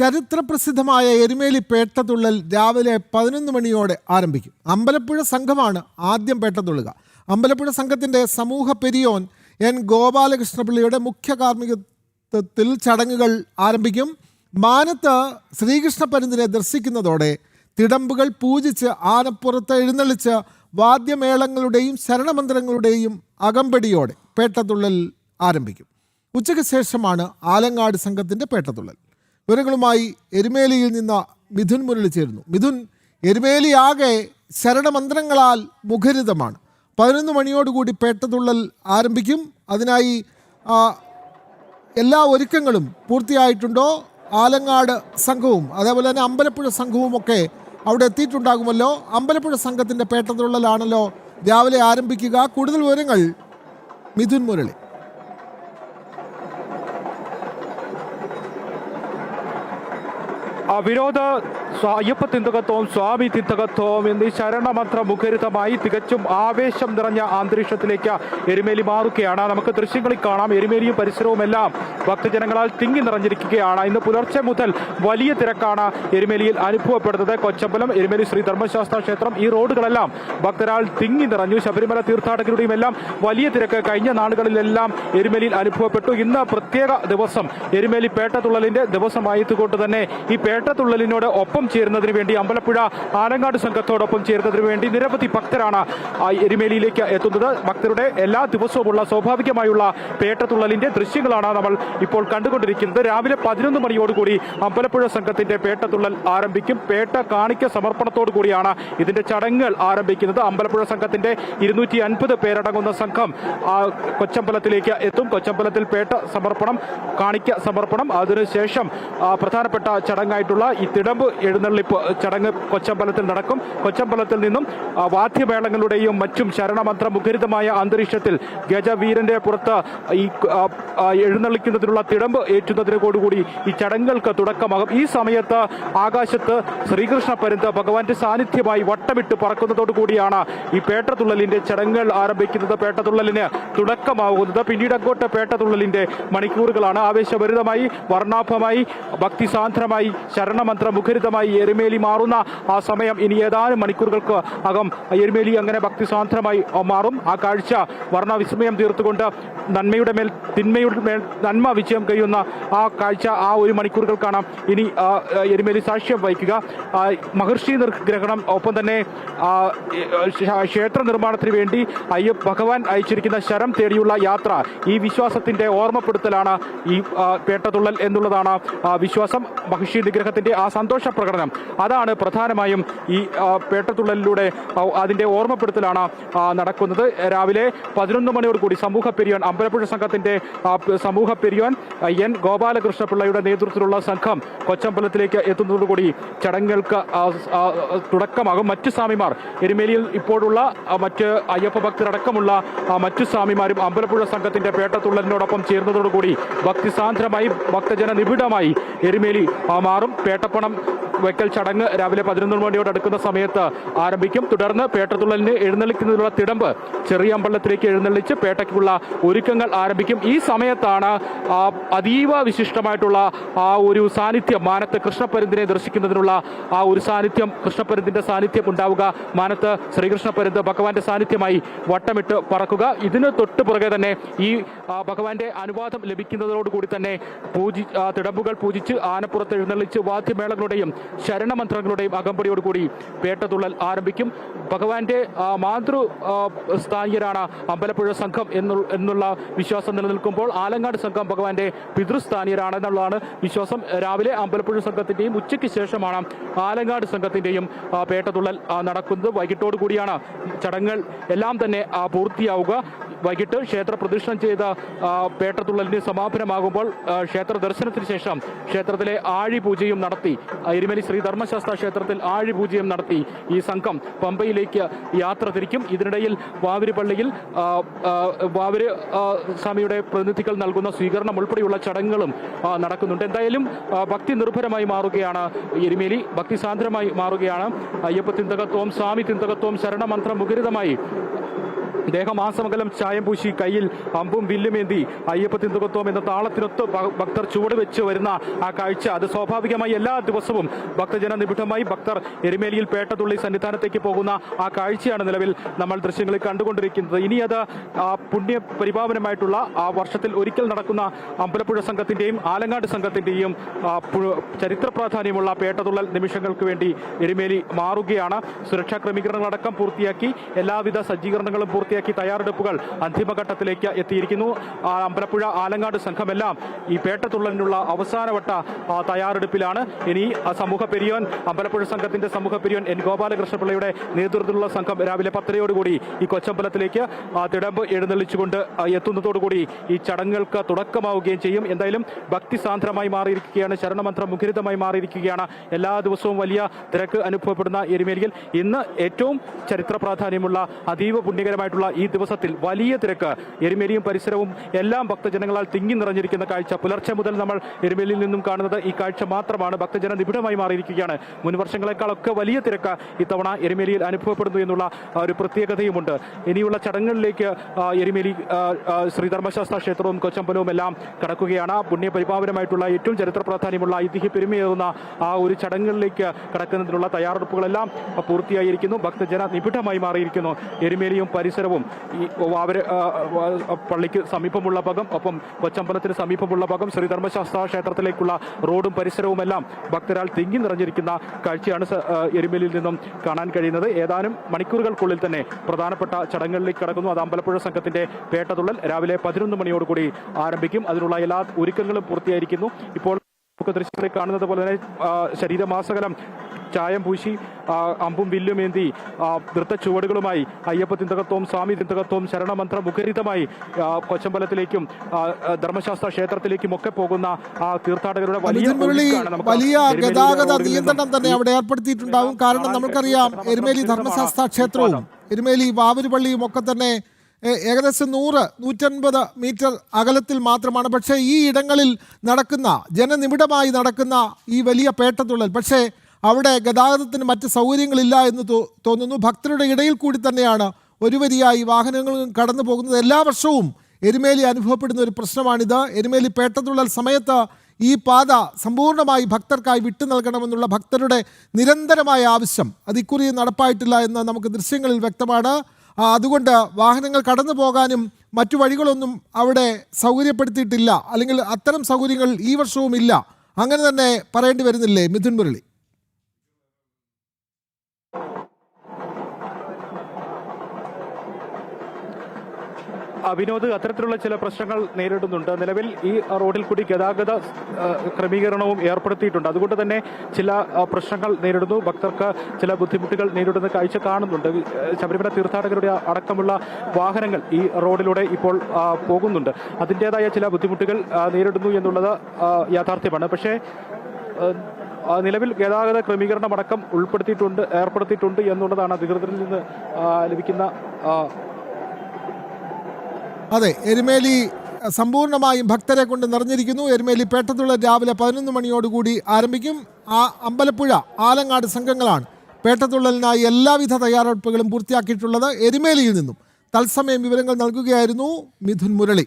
ചരിത്രപ്രസിദ്ധമായ എരുമേലി പേട്ടതുള്ളൽ രാവിലെ പതിനൊന്ന് മണിയോടെ ആരംഭിക്കും. അമ്പലപ്പുഴ സംഘമാണ് ആദ്യം പേട്ടതുള്ളുക അമ്പലപ്പുഴ സംഘത്തിന്റെ സമൂഹ പെരിയോൻ എൻ ഗോപാലകൃഷ്ണപിള്ളിയുടെ മുഖ്യ കാർമ്മികത്വത്തിൽ ചടങ്ങുകൾ ആരംഭിക്കും. മാനത്ത് ശ്രീകൃഷ്ണ പരുന്തിനെ ദർശിക്കുന്നതോടെ തിടമ്പുകൾ പൂജിച്ച് ആനപ്പുറത്ത് എഴുന്നള്ളിച്ച് വാദ്യമേളങ്ങളുടെയും ശരണമന്ത്രങ്ങളുടെയും അകമ്പടിയോടെ പേട്ടതുള്ളൽ ആരംഭിക്കും. ഉച്ചയ്ക്ക് ശേഷമാണ് ആലങ്ങാട് സംഘത്തിന്റെ പേട്ടതുള്ളൽ വിവരങ്ങളുമായി എരുമേലിയിൽ നിന്ന് മിഥുൻ മുരളി ചേരുന്നു മിഥുൻ എരുമേലി ആകെ ശരണമന്ത്രങ്ങളാൽ മുഖരിതമാണ്. പതിനൊന്ന് മണിയോടുകൂടി പേട്ടതുള്ളൽ ആരംഭിക്കും. അതിനായി എല്ലാ ഒരുക്കങ്ങളും പൂർത്തിയായിട്ടുണ്ടോ? ആലങ്ങാട് സംഘവും അതേപോലെ തന്നെ അമ്പലപ്പുഴ സംഘവും ഒക്കെ അവിടെ എത്തിയിട്ടുണ്ടാകുമല്ലോ. അമ്പലപ്പുഴ സംഘത്തിന്റെ പേട്ടതുള്ളലാണല്ലോ രാവിലെ ആരംഭിക്കുക. കൂടുതൽ വിവരങ്ങൾ മിഥുൻ മുരളി. വിനോദ അയ്യപ്പ തിന്തകത്വവും സ്വാമി തിന്തകത്വവും എന്നീ ശരണമന്ത്ര മുഖരിതമായി തികച്ചും ആവേശം നിറഞ്ഞ അന്തരീക്ഷത്തിലേക്ക് എരുമേലി മാറുകയാണ്. നമുക്ക് ദൃശ്യങ്ങളിൽ കാണാം. എരുമേലിയും പരിസരവും എല്ലാം ഭക്തജനങ്ങളാൽ തിങ്ങി നിറഞ്ഞിരിക്കുകയാണ്. ഇന്ന് പുലർച്ചെ മുതൽ വലിയ തിരക്കാണ് എരുമേലിയിൽ അനുഭവപ്പെടുന്നത്. കൊച്ചമ്പലം എരുമേലി ശ്രീ ധർമ്മശാസ്ത്ര ക്ഷേത്രം ഈ റോഡുകളെല്ലാം ഭക്തരാൾ തിങ്ങി നിറഞ്ഞു. ശബരിമല തീർത്ഥാടകരുടെയും എല്ലാം വലിയ തിരക്ക് കഴിഞ്ഞ നാളുകളിലെല്ലാം എരുമേലിയിൽ അനുഭവപ്പെട്ടു. ഇന്ന് പ്രത്യേക ദിവസം എരുമേലി പേട്ടതുള്ളലിന്റെ ദിവസമായതുകൊണ്ട് തന്നെ ഈ പേട്ടതുള്ളലിനോട് ഒപ്പം ചേരുന്നതിന് വേണ്ടി അമ്പലപ്പുഴ ആനങ്ങാട് സംഘത്തോടൊപ്പം ചേരുന്നതിന് വേണ്ടി നിരവധി ഭക്തരാണ് എരുമേലിയിലേക്ക് എത്തുന്നത്. ഭക്തരുടെ എല്ലാ ദിവസവുമുള്ള സ്വാഭാവികമായുള്ള പേട്ടത്തുള്ളലിന്റെ ദൃശ്യങ്ങളാണ് നമ്മൾ ഇപ്പോൾ കണ്ടുകൊണ്ടിരിക്കുന്നത്. രാവിലെ പതിനൊന്ന് മണിയോടുകൂടി അമ്പലപ്പുഴ സംഘത്തിന്റെ പേട്ടത്തുള്ളൽ ആരംഭിക്കും. പേട്ട കാണിക്ക സമർപ്പണത്തോടു കൂടിയാണ് ഇതിന്റെ ചടങ്ങുകൾ ആരംഭിക്കുന്നത്. അമ്പലപ്പുഴ സംഘത്തിന്റെ ഇരുന്നൂറ്റി അൻപത് പേരടങ്ങുന്ന സംഘം കൊച്ചമ്പലത്തിലേക്ക് എത്തും. കൊച്ചമ്പലത്തിൽ പേട്ട സമർപ്പണം കാണിക്ക സമർപ്പണം. അതിനുശേഷം പ്രധാനപ്പെട്ട പ്രധാനപ്പെട്ട ചടങ്ങായിട്ടുള്ള ഈ തിടമ്പ് എഴുന്നള്ളിപ്പ് ചടങ്ങ് കൊച്ചമ്പലത്തിൽ നടക്കും. കൊച്ചമ്പലത്തിൽ നിന്നും വാദ്യമേളങ്ങളുടെയും മറ്റും ശരണമന്ത്ര മുഖരിതമായ അന്തരീക്ഷത്തിൽ ഗജവീരന്റെ പുറത്ത് ഈ എഴുന്നള്ളിക്കുന്നതിനുള്ള തിടമ്പ് ഏറ്റുന്നതിനോടുകൂടി ഈ ചടങ്ങുകൾക്ക് തുടക്കമാകും. ഈ സമയത്ത് ആകാശത്ത് ശ്രീകൃഷ്ണ പരുന്ത് ഭഗവാന്റെ സാന്നിധ്യമായി വട്ടമിട്ട് പറക്കുന്നതോടു കൂടിയാണ് ഈ പേട്ടതുള്ളലിന്റെ ചടങ്ങുകൾ ആരംഭിക്കുന്നത്. പേട്ടതുള്ളലിന് തുടക്കമാകുന്നത് പിന്നീട് അങ്ങോട്ട് പേട്ടതുള്ളലിന്റെ മണിക്കൂറുകളാണ്. ആവേശഭരിതമായി വർണാഭമായി ഭക്തിസാന്ദ്രമായി ശരണമന്ത്ര മുഖരിതമായി എരുമേലി മാറുന്ന ആ സമയം ഇനി ഏതാനും മണിക്കൂറുകൾക്ക് അകം എരുമേലി അങ്ങനെ ഭക്തിസാന്ദ്രമായി മാറും. ആ കാഴ്ച വർണവിസ്മയം തീർത്തുകൊണ്ട് നന്മയുടെ മേൽ തിന്മയുടെ മേൽ നന്മ വിജയം കഴിയുന്ന ആ കാഴ്ച ആ ഒരു മണിക്കൂറുകൾ കാണാം. ഇനി എരുമേലി സാക്ഷ്യം വഹിക്കുക. മഹർഷി നിർഗ്രഹണം ഒപ്പം തന്നെ ക്ഷേത്ര നിർമ്മാണത്തിന് വേണ്ടി അയ്യ ഭഗവാൻ അയച്ചിരിക്കുന്ന ശരം തേടിയുള്ള യാത്ര ഈ വിശ്വാസത്തിന്റെ ഓർമ്മപ്പെടുത്തലാണ് ഈ പേട്ടതുള്ളൽ എന്നുള്ളതാണ് വിശ്വാസം. മഹർഷി നിഗ്രഹത്തിന്റെ ആ സന്തോഷ പ്രകടനം. അതാണ് പ്രധാനമായും ഈ പേട്ടത്തുള്ളലിലൂടെ അതിന്റെ ഓർമ്മപ്പെടുത്തലാണ് നടക്കുന്നത്. രാവിലെ പതിനൊന്ന് മണിയോടുകൂടി സമൂഹ പെരിയോൻ അമ്പലപ്പുഴ സംഘത്തിന്റെ സമൂഹ പെരിയോൻ എൻ. ഗോപാലകൃഷ്ണപിള്ളയുടെ നേതൃത്വത്തിലുള്ള സംഘം കൊച്ചമ്പലത്തിലേക്ക് എത്തുന്നതോടുകൂടി ചടങ്ങുകൾക്ക് തുടക്കമാകും. മറ്റു സ്വാമിമാർ എരുമേലിയിൽ ഇപ്പോഴുള്ള മറ്റ് അയ്യപ്പ ഭക്തരടക്കമുള്ള മറ്റു സ്വാമിമാരും അമ്പലപ്പുഴ സംഘത്തിന്റെ പേട്ടത്തുള്ളലിനോടൊപ്പം ചേർന്നതോടുകൂടി ഭക്തിസാന്ദ്രമായി ഭക്തജന നിബിഡമായി എരുമേലി മാറും. പേട്ടപ്പണം വെക്കൽ ചടങ്ങ് രാവിലെ പതിനൊന്ന് മണിയോട് അടുക്കുന്ന സമയത്ത് ആരംഭിക്കും. തുടർന്ന് പേട്ടത്തുള്ളലിന് എഴുന്നള്ളിക്കുന്നതിനുള്ള തിടമ്പ് ചെറിയ അമ്പലത്തിലേക്ക് എഴുന്നള്ളിച്ച് പേട്ടയ്ക്കുള്ള ഒരുക്കങ്ങൾ ആരംഭിക്കും. ഈ സമയത്താണ് അതീവ വിശിഷ്ടമായിട്ടുള്ള ആ ഒരു സാന്നിധ്യം മാനത്ത് കൃഷ്ണപരുന്തിനെ ദർശിക്കുന്നതിനുള്ള ആ ഒരു സാന്നിധ്യം കൃഷ്ണപരുന്തിന്റെ സാന്നിധ്യം ഉണ്ടാവുക. മാനത്ത് ശ്രീകൃഷ്ണപരുന്ത് ഭഗവാന്റെ സാന്നിധ്യമായി വട്ടമിട്ട് പറക്കുക. ഇതിന് തൊട്ട് പുറകെ തന്നെ ഈ ഭഗവാന്റെ അനുവാദം ലഭിക്കുന്നതോടുകൂടി തന്നെ പൂജി തിടമ്പുകൾ പൂജിച്ച് ആനപ്പുറത്ത് എഴുന്നള്ളിച്ച് വാദ്യമേളങ്ങളുടെയും ശരണമന്ത്രങ്ങളുടെയും അകമ്പടിയോടുകൂടി പേട്ടതുള്ളൽ ആരംഭിക്കും. ഭഗവാന്റെ മാതൃ സ്ഥാനീയരാണ് അമ്പലപ്പുഴ സംഘം എന്നു- എന്നുള്ള വിശ്വാസം നിലനിൽക്കുമ്പോൾ ആലങ്ങാട് സംഘം ഭഗവാന്റെ പിതൃസ്ഥാനീയരാണ് എന്നുള്ളതാണ് വിശ്വാസം. രാവിലെ അമ്പലപ്പുഴ സംഘത്തിന്റെയും ഉച്ചയ്ക്ക് ശേഷമാണ് ആലങ്ങാട് സംഘത്തിന്റെയും പേട്ടതുള്ളൽ നടക്കുന്നത്. വൈകിട്ടോടു കൂടിയാണ് ചടങ്ങുകൾ എല്ലാം തന്നെ പൂർത്തിയാവുക. വൈകിട്ട് ക്ഷേത്ര പ്രദക്ഷിണം ചെയ്ത പേട്ടത്തുള്ളലിന് സമാപനമാകുമ്പോൾ ക്ഷേത്ര ദർശനത്തിന് ശേഷം ക്ഷേത്രത്തിലെ ആഴിപൂജയും നടത്തി എരുമലി ശ്രീ ധർമ്മശാസ്ത്ര ക്ഷേത്രത്തിൽ ആഴിപൂജയും നടത്തി ഈ സംഘം പമ്പയിലേക്ക് യാത്ര തിരിക്കും. ഇതിനിടയിൽ വാവര് പള്ളിയിൽ ആ, ആ, വാവര് സ്വാമിയുടെ പ്രതിനിധികൾ നൽകുന്ന സ്വീകരണം ഉൾപ്പെടെയുള്ള ചടങ്ങുകളും നടക്കുന്നുണ്ട്. എന്തായാലും ഭക്തി നിർഭരമായി മാറുകയാണ് എരുമേലി. ഭക്തിസാന്ദ്രമായി മാറുകയാണ്. അയ്യപ്പ തിന്തകത്വവും സ്വാമി തിന്തകത്വവും ശരണമന്ത്രം മുഖരിതമായി ദേഹമാസമകലം ചായം പൂശി കയ്യിൽ അമ്പും വില്ലുമേന്തി അയ്യപ്പ തിന്തുകത്വം എന്ന താളത്തിനൊത്ത് ഭക്തർ ചുവട് വെച്ച് വരുന്ന ആ കാഴ്ച. അത് സ്വാഭാവികമായി എല്ലാ ദിവസവും ഭക്തജന നിബിഡമായി ഭക്തർ എരുമേലിയിൽ പേട്ടതുള്ളി സന്നിധാനത്തേക്ക് പോകുന്ന ആ കാഴ്ചയാണ് നിലവിൽ നമ്മൾ ദൃശ്യങ്ങളിൽ കണ്ടുകൊണ്ടിരിക്കുന്നത്. ഇനി അത് പുണ്യ പരിപാവനമായിട്ടുള്ള ആ വർഷത്തിൽ ഒരിക്കൽ നടക്കുന്ന അമ്പലപ്പുഴ സംഘത്തിന്റെയും ആലങ്ങാട് സംഘത്തിന്റെയും ചരിത്ര പ്രാധാന്യമുള്ള പേട്ടതുള്ളൽ നിമിഷങ്ങൾക്ക് വേണ്ടി എരുമേലി മാറുകയാണ്. സുരക്ഷാ ക്രമീകരണങ്ങളടക്കം പൂർത്തിയാക്കി എല്ലാവിധ സജ്ജീകരണങ്ങളും പൂർത്തിയാക്കി തയ്യാറെടുപ്പുകൾ അന്തിമഘട്ടത്തിലേക്ക് എത്തിയിരിക്കുന്നു. അമ്പലപ്പുഴ ആലങ്ങാട് സംഘമെല്ലാം ഈ പേട്ടത്തുള്ളലിനുള്ള അവസാനവട്ട തയ്യാറെടുപ്പിലാണ്. ഇനി സമൂഹ പെരിയോൻ അമ്പലപ്പുഴ സംഘത്തിന്റെ സമൂഹ പെരിയോൻ എൻ ഗോപാലകൃഷ്ണപിള്ളയുടെ നേതൃത്വത്തിലുള്ള സംഘം രാവിലെ പത്തരയോടുകൂടി ഈ കൊച്ചമ്പലത്തിലേക്ക് തിടമ്പ് എഴുന്നള്ളിച്ചുകൊണ്ട് എത്തുന്നതോടുകൂടി ഈ ചടങ്ങുകൾക്ക് തുടക്കമാവുകയും ചെയ്യും. എന്തായാലും ഭക്തിസാന്ദ്രമായി മാറിയിരിക്കുകയാണ്. ശരണമന്ത്രം മുഖരിതമായി മാറിയിരിക്കുകയാണ്. എല്ലാ ദിവസവും വലിയ തിരക്ക് അനുഭവപ്പെടുന്ന എരുമേലിയിൽ ഇന്ന് ഏറ്റവും ചരിത്ര പ്രാധാന്യമുള്ള അതീവ പുണ്യകരമായിട്ടുള്ള ഈ ദിവസത്തിൽ വലിയ തിരക്ക്. എരുമേലിയും പരിസരവും എല്ലാം ഭക്തജനങ്ങളാൽ തിങ്ങി നിറഞ്ഞിരിക്കുന്ന കാഴ്ച. പുലർച്ചെ മുതൽ നമ്മൾ എരുമേലിയിൽ നിന്നും കാണുന്നത് ഈ കാഴ്ച മാത്രമാണ്. ഭക്തജന നിബിഡമായി മാറിയിരിക്കുകയാണ്. മുൻ വർഷങ്ങളെക്കാളൊക്കെ വലിയ തിരക്ക് ഇത്തവണ എരുമേലിയിൽ അനുഭവപ്പെടുന്നു എന്നുള്ള ഒരു പ്രത്യേകതയുമുണ്ട്. ഇനിയുള്ള ചടങ്ങുകളിലേക്ക് എരുമേലി ശ്രീധർമ്മശാസ്ത്ര ക്ഷേത്രവും കൊച്ചമ്പലവും എല്ലാം കടക്കുകയാണ്. പുണ്യ പരിപാവനമായിട്ടുള്ള ഏറ്റവും ചരിത്ര പ്രാധാന്യമുള്ള ഐതിഹ്യ പെരുമയേറുന്ന ആ ഒരു ചടങ്ങുകളിലേക്ക് കടക്കുന്നതിനുള്ള തയ്യാറെടുപ്പുകളെല്ലാം പൂർത്തിയായിരിക്കുന്നു. ഭക്തജന നിബിഡമായി മാറിയിരിക്കുന്നു. എരുമേലിയും പരിസരവും ഈ വാവര ആ, ആ, പള്ളിക്ക് സമീപമുള്ള ഭാഗം ഒപ്പം കൊച്ചമ്പലത്തിന് സമീപമുള്ള ഭാഗം ശ്രീധർമ്മശാസ്ത്ര ക്ഷേത്രത്തിലേക്കുള്ള റോഡും പരിസരവുമെല്ലാം ഭക്തരാൽ തിങ്ങി നിറഞ്ഞിരിക്കുന്ന കാഴ്ചയാണ് എരുമലിൽ നിന്നും കാണാൻ കഴിയുന്നത്. ഏതാനും മണിക്കൂറുകൾക്കുള്ളിൽ തന്നെ പ്രധാനപ്പെട്ട ചടങ്ങുകളിലേക്ക് കടക്കുന്നു. അത് അമ്പലപ്പുഴ സംഘത്തിന്റെ പേട്ടതുള്ളൽ രാവിലെ പതിനൊന്ന് മണിയോടുകൂടി ആരംഭിക്കും. അതിനുള്ള എല്ലാ ഒരുക്കങ്ങളും പൂർത്തിയായിരിക്കുന്നു. ഇപ്പോൾ നമുക്ക് ദൃശ്യങ്ങളിൽ കാണുന്നത് പോലെ തന്നെ ശരീരമാസകലം ചായം പൂശി അമ്പും വില്ലുമേന്തി നൃത്ത ചുവടുകളുമായി അയ്യപ്പ തിന്തകത്വവും സ്വാമി തിന്തകത്വവും ശരണമന്ത്ര മുഖരിതമായി കൊച്ചമ്പലത്തിലേക്കും ധർമ്മശാസ്ത്ര ക്ഷേത്രത്തിലേക്കും ഒക്കെ പോകുന്ന ആ തീർത്ഥാടകരുടെ വലിയ വലിയ ഗതാഗത നിയന്ത്രണം തന്നെ അവിടെ ഏർപ്പെടുത്തിയിട്ടുണ്ടാവും. കാരണം നമുക്കറിയാം എരുമേലി ധർമ്മശാസ്ത്ര ക്ഷേത്രവും എരുമേലി വാവരുപള്ളിയും ഒക്കെ തന്നെ ഏകദേശം നൂറ് നൂറ്റൻപത് മീറ്റർ അകലത്തിൽ മാത്രമാണ്. പക്ഷേ ഈ ഇടങ്ങളിൽ നടക്കുന്ന ജനനിബിഡമായി നടക്കുന്ന ഈ വലിയ പേട്ടത്തുള്ളൽ പക്ഷേ അവിടെ ഗതാഗതത്തിന് മറ്റ് സൗകര്യങ്ങളില്ല എന്ന് തോന്നുന്നു. ഭക്തരുടെ ഇടയിൽ കൂടി തന്നെയാണ് ഒരു വരിയായി വാഹനങ്ങളും കടന്നു പോകുന്നത്. എല്ലാ വർഷവും എരുമേലി അനുഭവപ്പെടുന്ന ഒരു പ്രശ്നമാണിത്. എരുമേലി പേട്ടതുള്ളൽ സമയത്ത് ഈ പാത സമ്പൂർണമായി ഭക്തർക്കായി വിട്ടു നൽകണമെന്നുള്ള ഭക്തരുടെ നിരന്തരമായ ആവശ്യം. അത് ഇക്കുറി നടപ്പായിട്ടില്ല എന്ന് നമുക്ക് ദൃശ്യങ്ങളിൽ വ്യക്തമാണ്. അതുകൊണ്ട് വാഹനങ്ങൾ കടന്നു പോകാനും മറ്റു വഴികളൊന്നും അവിടെ സൗകര്യപ്പെടുത്തിയിട്ടില്ല. അല്ലെങ്കിൽ അത്തരം സൗകര്യങ്ങൾ ഈ വർഷവും ഇല്ല അങ്ങനെ തന്നെ പറയേണ്ടി വരുന്നില്ലേ മിഥുൻ മുരളി? വിനോദ് അത്തരത്തിലുള്ള ചില പ്രശ്നങ്ങൾ നേരിടുന്നുണ്ട്. നിലവിൽ ഈ റോഡിൽ കൂടി ഗതാഗത ക്രമീകരണവും ഏർപ്പെടുത്തിയിട്ടുണ്ട്. അതുകൊണ്ട് തന്നെ ചില പ്രശ്നങ്ങൾ നേരിടുന്നു. ഭക്തർക്ക് ചില ബുദ്ധിമുട്ടുകൾ നേരിടുന്ന കാഴ്ച കാണുന്നുണ്ട്. ശബരിമല തീർത്ഥാടകരുടെ അടക്കമുള്ള വാഹനങ്ങൾ ഈ റോഡിലൂടെ ഇപ്പോൾ പോകുന്നുണ്ട്. അതിന്റേതായ ചില ബുദ്ധിമുട്ടുകൾ നേരിടുന്നു എന്നുള്ളത് യാഥാർത്ഥ്യമാണ്. പക്ഷേ നിലവിൽ ഗതാഗത ക്രമീകരണമടക്കം ഉൾപ്പെടുത്തിയിട്ടുണ്ട് ഏർപ്പെടുത്തിയിട്ടുണ്ട് എന്നുള്ളതാണ് അധികൃതരിൽ നിന്ന് ലഭിക്കുന്ന അതെ എരുമേലി സമ്പൂർണമായും ഭക്തരെ കൊണ്ട് നിറഞ്ഞിരിക്കുന്നു. എരുമേലി പേട്ടത്തുള്ള രാവിലെ പതിനൊന്ന് മണിയോടുകൂടി ആരംഭിക്കും. ആ അമ്പലപ്പുഴ ആലങ്ങാട് സംഘങ്ങളാണ് പേട്ടത്തുള്ളലിനായി എല്ലാവിധ തയ്യാറെടുപ്പുകളും പൂർത്തിയാക്കിയിട്ടുള്ളത് എരുമേലിയിൽ നിന്നും. തത്സമയം വിവരങ്ങൾ നൽകുകയായിരുന്നു മിഥുൻ മുരളി.